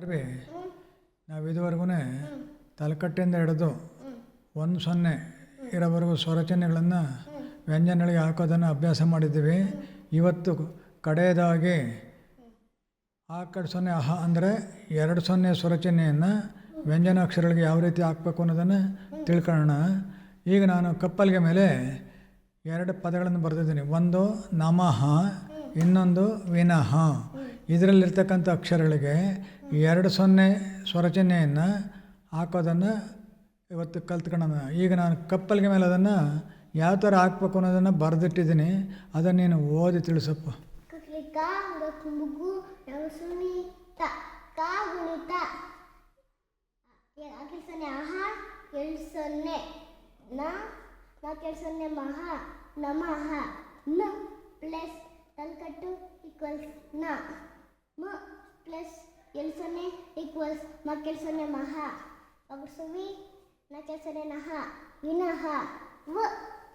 ಅರ್ಬಿ, ನಾವು ಇದುವರೆಗೂ ತಲೆಕಟ್ಟೆಯಿಂದ ಹಿಡಿದು ಒಂದು ಸೊನ್ನೆ ಇರೋವರೆಗೂ ಸ್ವರಚನೆಗಳನ್ನು ವ್ಯಂಜನಗಳಿಗೆ ಹಾಕೋದನ್ನು ಅಭ್ಯಾಸ ಮಾಡಿದ್ದೀವಿ. ಇವತ್ತು ಕಡೆಯದಾಗಿ ಆ ಕಡೆ ಸೊನ್ನೆ ಅಹ ಅಂದರೆ ಎರಡು ಸೊನ್ನೆ ಸ್ವರಚನೆಯನ್ನು ವ್ಯಂಜನಾಕ್ಷರಗಳಿಗೆ ಯಾವ ರೀತಿ ಹಾಕಬೇಕು ಅನ್ನೋದನ್ನು ತಿಳ್ಕೊಳ್ಳೋಣ. ಈಗ ನಾನು ಕಪ್ಪಲಿಗೆ ಮೇಲೆ ಎರಡು ಪದಗಳನ್ನು ಬರೆದಿದ್ದೀನಿ. ಒಂದು ನಮಃ, ಇನ್ನೊಂದು ವಿನಃ. ಇದರಲ್ಲಿರ್ತಕ್ಕಂಥ ಅಕ್ಷರಗಳಿಗೆ ಎರಡು ಸೊನ್ನೆ ಸ್ವರಚನೆಯನ್ನು ಹಾಕೋದನ್ನು ಇವತ್ತು ಕಲ್ತ್ಕೊಳ್ಳೋಣ ಈಗ ನಾನು ಕಪ್ಪಲಿಗೆ ಮೇಲೆ ಅದನ್ನು ಯಾವ ಥರ ಹಾಕ್ಬೇಕು ಅನ್ನೋದನ್ನು ಬರೆದಿಟ್ಟಿದ್ದೀನಿ. ಅದನ್ನು ನೀನು ಓದಿ ತಿಳಿಸಪ್ಪ. ಮಹ, ನಮಃ, ನ ಪ್ಲಸ್ ತಲ್ಕಟ್ಟು ನ, ಮ ಪ್ಲಸ್ ಎಳ್ ಸೊನ್ನೆ ಈಕ್ವಲ್ಸ್ ಮಹಾ. ಸೊನ್ನೆ ಮಹ ಒಗಡ್ಸುವಿ ನಾಲ್ಕೆರಡು ಸೊನ್ನೆ ನಹ. ವಿನಹ. ವ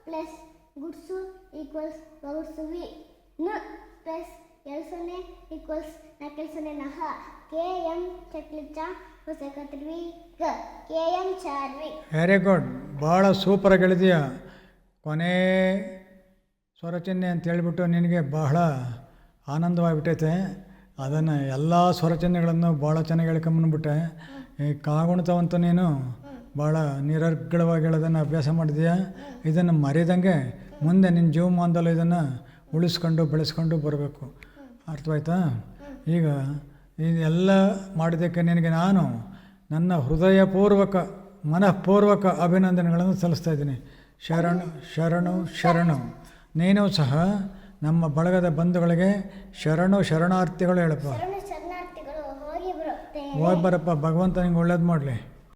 ಪ್ಲಸ್ ಗುಡ್ಸು ಈಕ್ವಲ್ಸ್ ಒಗಡ್ಸುವಿ ನ ಪ್ಲಸ್ ಎಲ್ ಸೊನ್ನೆ ಈಕ್ವಲ್ಸ್ ನಾಲ್ಕು ಸೊನ್ನೆ ನಹ. ಕೆ ಎಂ ಚಕ್ಲಿಚ ಹೊಸಕತ್ರಿ ಗ ಕೆ ಎಂ ಚಾರ್ವಿ. ವೆರಿ ಗುಡ್ ಭಾಳ ಸೂಪರಾಗಿ ಹೇಳಿದೀಯ? ಕೊನೆ ಸ್ವರಚಿಹ್ನೆ ಅಂತ ಹೇಳಿಬಿಟ್ಟು ನಿನಗೆ ಬಹಳ ಆನಂದವಾಗಿಬಿಟ್ಟೈತೆ ಅದನ್ನು ಎಲ್ಲ ಸ್ವರಚನೆಗಳನ್ನು ಭಾಳ ಚೆನ್ನಾಗಿ ಹೇಳ್ಕೊಂಬಂದ್ಬಿಟ್ಟೆ ಈ ಕಾಗುಣಿತವಂತೂ ನೀನು ಭಾಳ ನಿರರ್ಗಳವಾಗಿ ಹೇಳೋದನ್ನು ಅಭ್ಯಾಸ ಮಾಡಿದೀಯ? ಇದನ್ನು ಮರೆಯದಂಗೆ ಮುಂದೆ ನಿನ್ನ ಜೀವಮಾನದಲ್ಲಿ ಇದನ್ನು ಉಳಿಸ್ಕೊಂಡು ಬೆಳೆಸ್ಕೊಂಡು ಬರಬೇಕು. ಅರ್ಥವಾಯ್ತಾ? ಈಗ ಇದೆಲ್ಲ ಮಾಡಿದ್ದಕ್ಕೆ ನಿನಗೆ ನಾನು ನನ್ನ ಹೃದಯಪೂರ್ವಕ, ಮನಃಪೂರ್ವಕ ಅಭಿನಂದನೆಗಳನ್ನು ಸಲ್ಲಿಸ್ತಾ ಇದ್ದೀನಿ. ಶರಣು ಶರಣು ಶರಣು. ನೀನು ಸಹ ನಮ್ಮ ಬಳಗದ ಬಂಧುಗಳಿಗೆ ಶರಣು ಶರಣಾರ್ಥಿಗಳು ಹೇಳಪ್ಪ ಹೋಗಿ ಬರಪ್ಪ ಭಗವಂತ ನಿಂಗೆ ಒಳ್ಳೇದು ಮಾಡಲಿ.